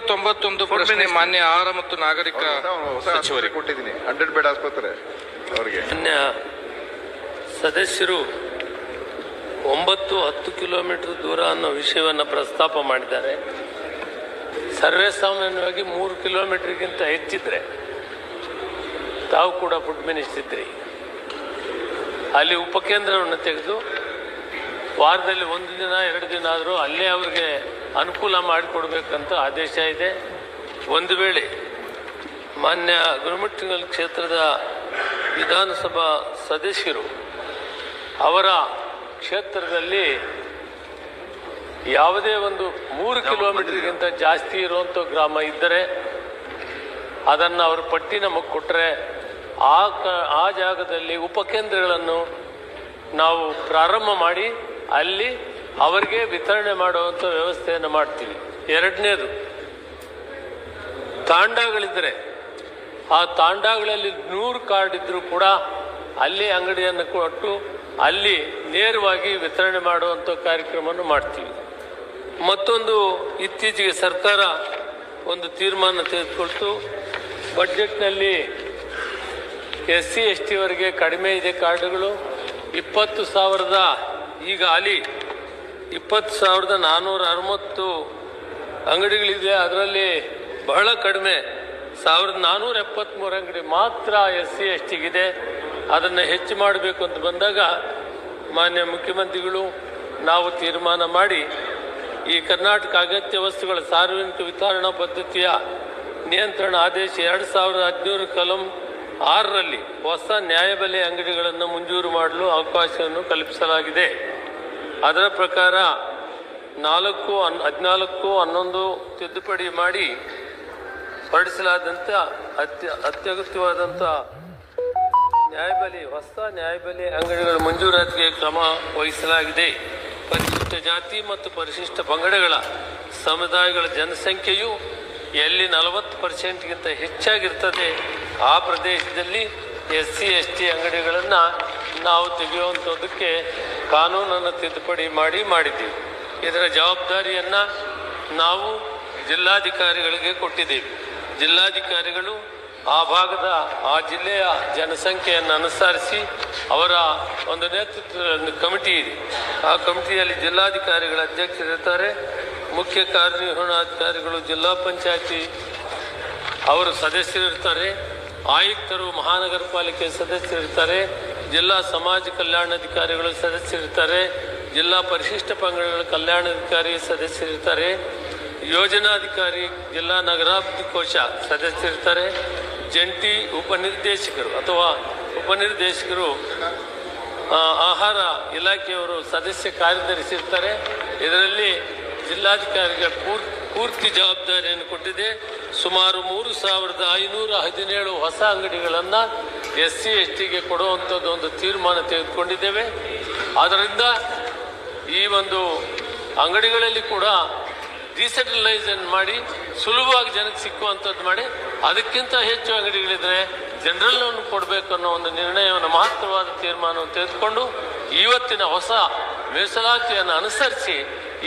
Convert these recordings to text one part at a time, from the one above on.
ತೊಂಬತ್ತೊಂದು ಪ್ರಶ್ನೆ ಮಾನ್ಯ ಆಹಾರ ಮತ್ತು ನಾಗರಿಕ ಸಚಿವರಿಗೆ. ಕೊಟ್ಟಿದ್ದೀನಿ. ಹಂಡ್ರೆಡ್ ಬೆಡ್ ಆಸ್ಪತ್ರೆ ಅವರಿಗೆ. ಮಾನ್ಯ ಸದಸ್ಯರು ಒಂಬತ್ತು ಹತ್ತು ಕಿಲೋಮೀಟರ್ ದೂರ ಅನ್ನೋ ವಿಷಯವನ್ನು ಪ್ರಸ್ತಾಪ ಮಾಡಿದ್ದಾರೆ. ಸರ್ವೇ ಸಾಮಾನ್ಯವಾಗಿ ಮೂರು ಕಿಲೋಮೀಟರ್ಗಿಂತ ಹೆಚ್ಚಿದ್ರೆ ತಾವು ಕೂಡ ಫುಡ್ ಮಿನಿಸ್ಟ್ರಿ ಅಲ್ಲಿ ಉಪಕೇಂದ್ರವನ್ನು ತೆಗೆದು ವಾರದಲ್ಲಿ ಒಂದು ದಿನ ಎರಡು ದಿನ ಆದರೂ ಅಲ್ಲೇ ಅವ್ರಿಗೆ ಅನುಕೂಲ ಮಾಡಿಕೊಡ್ಬೇಕಂತ ಆದೇಶ ಇದೆ. ಒಂದು ವೇಳೆ ಮಾನ್ಯ ಗುರುಮಟ್ಟಿಗಲ್ ಕ್ಷೇತ್ರದ ವಿಧಾನಸಭಾ ಸದಸ್ಯರು ಅವರ ಕ್ಷೇತ್ರದಲ್ಲಿ ಯಾವುದೇ ಒಂದು ಮೂರು ಕಿಲೋಮೀಟರ್ಗಿಂತ ಜಾಸ್ತಿ ಇರುವಂಥ ಗ್ರಾಮ ಇದ್ದರೆ ಅದನ್ನು ಅವರು ಪಟ್ಟಿ ನಮಗೆ ಕೊಟ್ಟರೆ ಆ ಕ ಆ ಜಾಗದಲ್ಲಿ ಉಪಕೇಂದ್ರಗಳನ್ನು ನಾವು ಪ್ರಾರಂಭ ಮಾಡಿ ಅಲ್ಲಿ ಅವರಿಗೆ ವಿತರಣೆ ಮಾಡುವಂಥ ವ್ಯವಸ್ಥೆಯನ್ನು ಮಾಡ್ತೀವಿ. ಎರಡನೇದು, ತಾಂಡಗಳಿದ್ರೆ, ಆ ತಾಂಡಗಳಲ್ಲಿ ನೂರು ಕಾರ್ಡ್ ಇದ್ದರೂ ಕೂಡ ಅಲ್ಲಿ ಅಂಗಡಿಯನ್ನು ಕೊಟ್ಟು ಅಲ್ಲಿ ನೇರವಾಗಿ ವಿತರಣೆ ಮಾಡುವಂಥ ಕಾರ್ಯಕ್ರಮವನ್ನು ಮಾಡ್ತೀವಿ. ಮತ್ತೊಂದು, ಇತ್ತೀಚೆಗೆ ಸರ್ಕಾರ ಒಂದು ತೀರ್ಮಾನ ತೆಗೆದುಕೊಳ್ತು. ಬಡ್ಜೆಟ್ನಲ್ಲಿ ಎಸ್ ಸಿ ಎಸ್ ಟಿವರೆಗೆ ಕಡಿಮೆ ಇದೆ ಕಾರ್ಡುಗಳು. ಇಪ್ಪತ್ತು ಸಾವಿರದ ಈಗ ಅಲ್ಲಿ ಇಪ್ಪತ್ತು ಸಾವಿರದ ನಾನ್ನೂರ ಅರವತ್ತು ಅಂಗಡಿಗಳಿದೆ ಅದರಲ್ಲಿ ಬಹಳ ಕಡಿಮೆ, ಸಾವಿರದ ನಾನ್ನೂರ ಎಪ್ಪತ್ತ್ಮೂರು ಅಂಗಡಿ ಮಾತ್ರ ಎಸ್ ಸಿ ಎಸ್ ಟಿಗಿದೆ. ಅದನ್ನು ಹೆಚ್ಚು ಮಾಡಬೇಕು ಅಂತ ಬಂದಾಗ ಮಾನ್ಯ ಮುಖ್ಯಮಂತ್ರಿಗಳು, ನಾವು ತೀರ್ಮಾನ ಮಾಡಿ ಈ ಕರ್ನಾಟಕ ಅಗತ್ಯ ವಸ್ತುಗಳ ಸಾರ್ವಜನಿಕ ವಿತರಣಾ ಪದ್ಧತಿಯ ನಿಯಂತ್ರಣ ಆದೇಶ ಎರಡು ಸಾವಿರದ ಹದಿನೂರು ಕಲಂ ಆರರಲ್ಲಿ ಹೊಸ ನ್ಯಾಯಬೆಲೆ ಅಂಗಡಿಗಳನ್ನು ಮಂಜೂರು ಮಾಡಲು ಅವಕಾಶವನ್ನು ಕಲ್ಪಿಸಲಾಗಿದೆ. ಅದರ ಪ್ರಕಾರ ನಾಲ್ಕು ಹನ್, ಹದಿನಾಲ್ಕು, ಹನ್ನೊಂದು ತಿದ್ದುಪಡಿ ಮಾಡಿ ಹೊರಡಿಸಲಾದಂಥ ಅತ್ಯ ಅತ್ಯಗತ್ಯವಾದಂಥ ನ್ಯಾಯಬೆಲೆ ಹೊಸ ನ್ಯಾಯಬೆಲೆ ಅಂಗಡಿಗಳ ಮಂಜೂರಾತಿಗೆ ಕ್ರಮ ವಹಿಸಲಾಗಿದೆ. ಪರಿಶಿಷ್ಟ ಜಾತಿ ಮತ್ತು ಪರಿಶಿಷ್ಟ ಪಂಗಡಗಳ ಸಮುದಾಯಗಳ ಜನಸಂಖ್ಯೆಯು ಎಲ್ಲಿ ನಲವತ್ತು ಪರ್ಸೆಂಟ್ಗಿಂತ ಹೆಚ್ಚಾಗಿರ್ತದೆ ಆ ಪ್ರದೇಶದಲ್ಲಿ ಎಸ್ ಸಿ, ಎಸ್ ಟಿ ಅಂಗಡಿಗಳನ್ನು ನಾವು ತೆಗೆಯುವಂಥದ್ದಕ್ಕೆ ಕಾನೂನನ್ನು ತಿದ್ದುಪಡಿ ಮಾಡಿ ಮಾಡಿದ್ದೀವಿ. ಇದರ ಜವಾಬ್ದಾರಿಯನ್ನು ನಾವು ಜಿಲ್ಲಾಧಿಕಾರಿಗಳಿಗೆ ಕೊಟ್ಟಿದ್ದೀವಿ. ಜಿಲ್ಲಾಧಿಕಾರಿಗಳು ಆ ಭಾಗದ, ಆ ಜಿಲ್ಲೆಯ ಜನಸಂಖ್ಯೆಯನ್ನು ಅನುಸರಿಸಿ ಅವರ ಒಂದು ನೇತೃತ್ವದ ಒಂದು ಕಮಿಟಿ ಇದೆ. ಆ ಕಮಿಟಿಯಲ್ಲಿ ಜಿಲ್ಲಾಧಿಕಾರಿಗಳ ಅಧ್ಯಕ್ಷರಿರ್ತಾರೆ. ಮುಖ್ಯ ಕಾರ್ಯನಿರ್ವಹಣಾಧಿಕಾರಿಗಳು, ಜಿಲ್ಲಾ ಪಂಚಾಯತಿ ಅವರು ಸದಸ್ಯರಿರ್ತಾರೆ. ಆಯುಕ್ತರು ಮಹಾನಗರ ಪಾಲಿಕೆ ಸದಸ್ಯರಿರ್ತಾರೆ. ಜಿಲ್ಲಾ ಸಮಾಜ ಕಲ್ಯಾಣಾಧಿಕಾರಿಗಳು ಸದಸ್ಯರಿರ್ತಾರೆ. ಜಿಲ್ಲಾ ಪರಿಶಿಷ್ಟ ಪಂಗಡಗಳ ಕಲ್ಯಾಣಾಧಿಕಾರಿ ಸದಸ್ಯರಿರ್ತಾರೆ. ಯೋಜನಾಧಿಕಾರಿ, ಜಿಲ್ಲಾ ನಗರಾಭಿವೃದ್ಧಿ ಕೋಶ ಸದಸ್ಯರಿರ್ತಾರೆ. ಜಂಟಿ ಉಪನಿರ್ದೇಶಕರು ಅಥವಾ ಉಪನಿರ್ದೇಶಕರು ಆಹಾರ ಇಲಾಖೆಯವರು ಸದಸ್ಯ ಕಾರ್ಯದರ್ಶಿ ಇರ್ತಾರೆ ಇದರಲ್ಲಿ ಜಿಲ್ಲಾಧಿಕಾರಿಗೆ ಪೂರ್, ಪೂರ್ತಿ ಜವಾಬ್ದಾರಿಯನ್ನು ಕೊಟ್ಟಿದೆ. ಸುಮಾರು ಮೂರು ಸಾವಿರದ ಐನೂರ ಹದಿನೇಳು ಹೊಸ ಅಂಗಡಿಗಳನ್ನು ಎಸ್ ಸಿ ಎಸ್ ಟಿಗೆ ಕೊಡುವಂಥದ್ದು ಒಂದು ತೀರ್ಮಾನ ತೆಗೆದುಕೊಂಡಿದ್ದೇವೆ. ಆದ್ದರಿಂದ ಈ ಒಂದು ಅಂಗಡಿಗಳಲ್ಲಿ ಕೂಡ ಡಿಸೆಂಟ್ರಲೈಸನ್ ಮಾಡಿ, ಸುಲಭವಾಗಿ ಜನಕ್ಕೆ ಸಿಕ್ಕುವಂಥದ್ದು ಮಾಡಿ, ಅದಕ್ಕಿಂತ ಹೆಚ್ಚು ಅಂಗಡಿಗಳಿದ್ರೆ ಜನರಲ್ ಕೊಡಬೇಕು ಅನ್ನೋ ಒಂದು ನಿರ್ಣಯವನ್ನು ಮಹತ್ವವಾದ ತೀರ್ಮಾನವನ್ನು ತೆಗೆದುಕೊಂಡು ಇವತ್ತಿನ ಹೊಸ ಮೀಸಲಾತಿಯನ್ನು ಅನುಸರಿಸಿ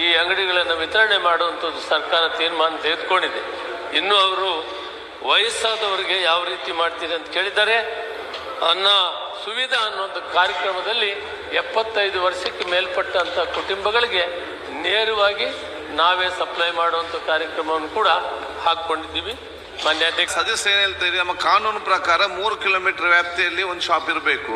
ಈ ಅಂಗಡಿಗಳನ್ನು ವಿತರಣೆ ಮಾಡುವಂಥದ್ದು ಸರ್ಕಾರ ತೀರ್ಮಾನ ತೆಗೆದುಕೊಂಡಿದೆ. ಇನ್ನು ಅವರು ವಯಸ್ಸಾದವರಿಗೆ ಯಾವ ರೀತಿ ಮಾಡ್ತೀರಿ ಅಂತ ಕೇಳಿದ್ದಾರೆ ಅನ್ನ ಸುವಿಧಾ ಅನ್ನೋದು ಕಾರ್ಯಕ್ರಮದಲ್ಲಿ ಎಪ್ಪತ್ತೈದು ವರ್ಷಕ್ಕೆ ಮೇಲ್ಪಟ್ಟಂಥ ಕುಟುಂಬಗಳಿಗೆ ನೇರವಾಗಿ ನಾವೇ ಸಪ್ಲೈ ಮಾಡುವಂಥ ಕಾರ್ಯಕ್ರಮವನ್ನು ಕೂಡ ಹಾಕ್ಕೊಂಡಿದ್ದೀವಿ. ಮಾನ್ಯ ಅಧ್ಯಕ್ಷ ಸದಸ್ಯ ಏನ್ ಹೇಳ್ತಾರೆ ನಮ್ಮ ಕಾನೂನು ಪ್ರಕಾರ ಮೂರು ಕಿಲೋಮೀಟರ್ ವ್ಯಾಪ್ತಿಯಲ್ಲಿ ಒಂದು ಶಾಪ್ ಇರಬೇಕು.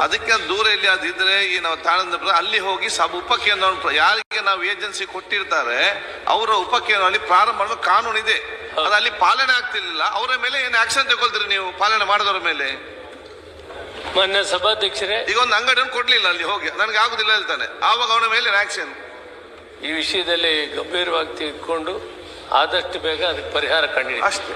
ಅದಕ್ಕೆ ದೂರ ಎಲ್ಲಿ ಅದಿದ್ರೆ ಈ ನಾವು ತಾಳಂದ್ರ ಅಲ್ಲಿ ಹೋಗಿ ಸಬ್ ಉಪಕೇಂದ್ರ ಯಾರಿಗೆ ನಾವು ಏಜೆನ್ಸಿ ಕೊಟ್ಟಿರ್ತಾರೆ ಅವರ ಉಪಕೇಂದ್ರದಲ್ಲಿ ಪ್ರಾರಂಭ ಮಾಡುವ ಕಾನೂನು ಇದೆ. ಅದು ಅಲ್ಲಿ ಪಾಲನೆ ಆಗ್ತಿರ್ಲಿಲ್ಲ. ಅವರ ಮೇಲೆ ಏನು ಆಕ್ಷನ್ ತಗೊಳ್ತೀರಿ ನೀವು ಪಾಲನೆ ಮಾಡಿದವರ ಮೇಲೆ? ಮಾನ್ಯ ಸಭಾಧ್ಯಕ್ಷರೇ. ಈಗ ಒಂದು ಅಂಗಡಿಯನ್ನು ಕೊಡ್ಲಿಲ್ಲ ಅಲ್ಲಿ ಹೋಗಿ. ನನಗೆ ಆಗುದಿಲ್ಲ ಹೇಳ್ತಾನೆ. ಆವಾಗ ಅವನ ಮೇಲೆ ಆಕ್ಷನ್ ಈ ವಿಷಯದಲ್ಲಿ ಗಂಭೀರವಾಗಿ ತೆಗೆದುಕೊಂಡು ಆದಷ್ಟು ಬೇಗ ಅದಕ್ಕೆ ಪರಿಹಾರ ಕಂಡಿಡಿ ಅಷ್ಟೇ